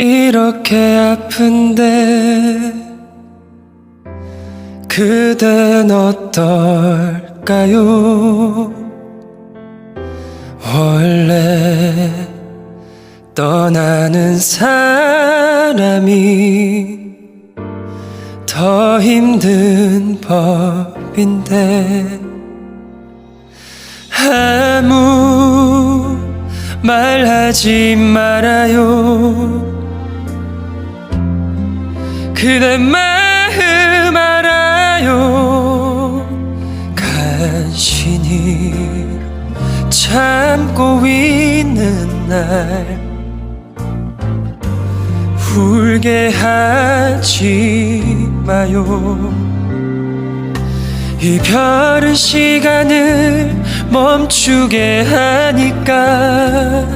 이렇게 아픈데 그댄 어떨까요? 원래 떠나는 사람이 더 힘든 법인데 아무 말하지 말아요 그대 마음 알아요. 간신히 참고 있는 날 울게 하지 마요. 이별은 시간을 멈추게 하니까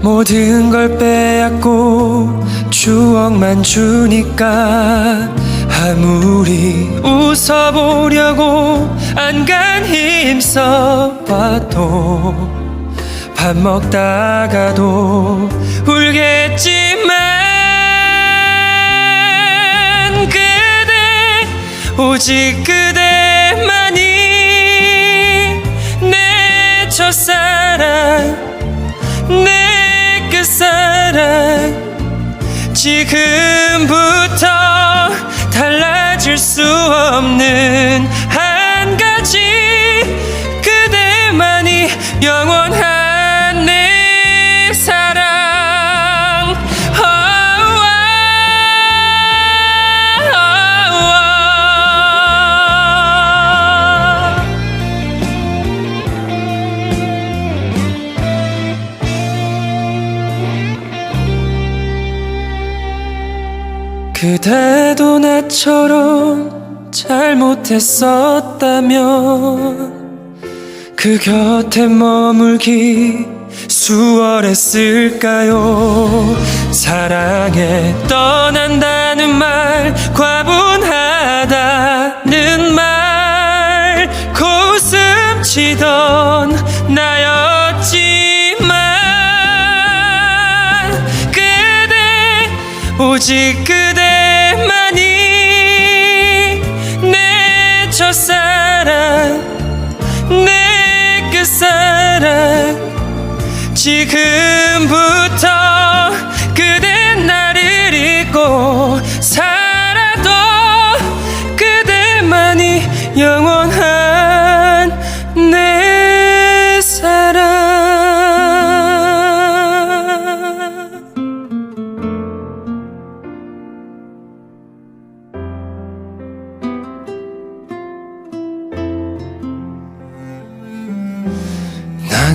모든 걸 빼앗고 추억만 주니까 아무리 웃어보려고 안간 힘써 봐도 밥 먹다가도 울겠지만 그대 오직 그대 지금부터 달라질 수 없는 한 가지 그대만이 영원한 그대도 나처럼 잘못했었다면 그 곁에 머물기 수월했을까요? 사랑에 떠난다는 말 과분하다는 말 고슴 치던 나였지만 그대 오직 그 대만이 내 첫사랑 내 끝사랑. 지금부터 그대 나를 잊고 살아도 그대만이 영원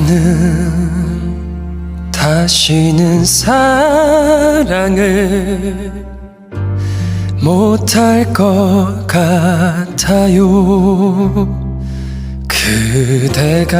나는 다시는 사랑을 못할 것 같아요. 그대가